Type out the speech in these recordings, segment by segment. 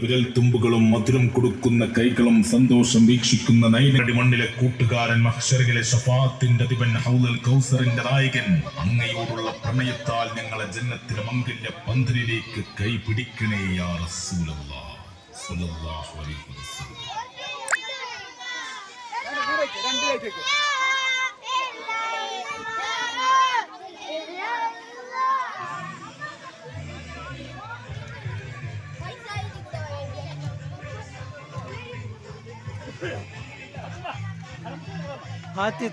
വിരൽ തുമ്പുകളും മധുരം കൊടുക്കുന്ന കൈകളും സന്തോഷം വീക്ഷിക്കുന്ന നൈനടി മണ്ണിലെ കൂട്ടുകാരൻ മഹ്ഷറിലെ ഷഫാത്തിന്റെ അധിപൻ ഹൗലൽ കൗസറിന്റെ നായകൻ. അങ്ങയോടുള്ള പ്രണയത്താൽ ഞങ്ങളെ ജന്നത്തിലെ മംഗല്യ പന്തലിലേക്ക് കൈ പിടിക്കണേ യാ റസൂലുള്ളാ സല്ലല്ലാഹു അലൈഹി വസല്ലം. हाथी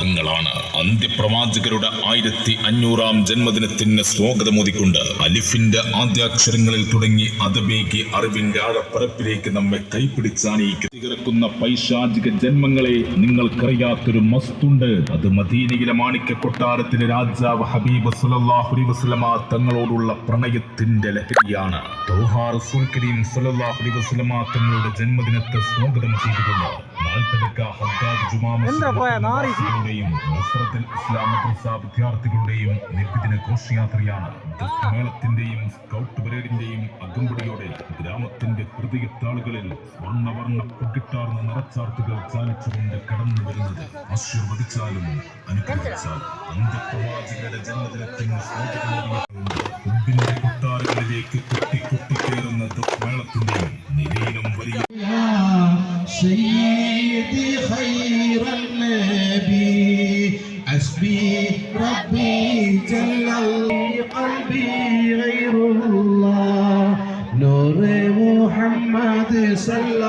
തങ്ങളാണ്. അന്ത്യപ്രവാചകരുടെ ആയിരത്തി അഞ്ഞൂറാം ജന്മദിനത്തിന് സ്വാഗതമോദിക്കൊണ്ട് അലിഫിന്റെ ആദ്യാക്ഷരങ്ങളിൽ തുടങ്ങി അതബേക്ക് അറിവിന്റെ ആഴപ്പരപ്പിലേക്ക് നമ്മെ കൈപ്പിടിച്ചാനീക്ക് കിടക്കുന്ന പൈശാചിക ജന്മങ്ങളെ നിങ്ങൾക്കറിയാത്തൊരു മസ്തുണ്ട്. അത് മദീനയിലെ മാണിക്യ കൊട്ടാരത്തിലെ രാജാവ് ഹബീബ് സല്ലല്ലാഹു വസ്ലമ തങ്ങളോടുള്ള പ്രണയത്തിന്റെ ലഹരിയാണ്. തങ്ങളുടെ ജന്മദിനത്തെ സ്വാഗതം ചെയ്തുകൊണ്ട് നാൽപ്പതക്ക ഹദ്ദാദ് ജുമാ എന്താ പോയ നാറി? വിദ്യാർത്ഥികളുടെയും നസ്രത്തുൽ ഇസ്ലാം മദ്രസ വിദ്യാർത്ഥികളുടെയും നിബിദിന ഘോഷയാത്രയാണ് മേളത്തിന്റെയും സ്കൗട്ട് പരേഡിന്റെയും അകമ്പടിയോടെ ഗ്രാമത്തിന്റെ ഹൃദയത്താളുകളിൽ സ്വർണവർണ പൊട്ടിട്ടാർന്ന നിറച്ചാർത്തുകൾ ചാലിച്ചുകൊണ്ട് കടന്നു വരുന്നത് ആശീർവദിച്ചാലും അനുഗ്രഹിച്ചാലും അന്ത്യപ്രവാചകരുടെ ജന്മദിനത്തിന് സ്വാഗതം കൊട്ടാരങ്ങളിലേക്ക് കുട്ടി കുട്ടിക്കേറുന്ന മേളത്തിന്റെയും خير النبي. حسبي ربي جل قلبي غير الله. نور محمد صلى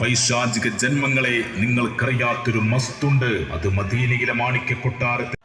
പൈശാചിക ജന്മങ്ങളെ നിങ്ങൾക്കറിയാത്തൊരു മസ്തുണ്ട്. അത് മദീനയിലെ മാണിക്യ കൊട്ടാരത്തിൽ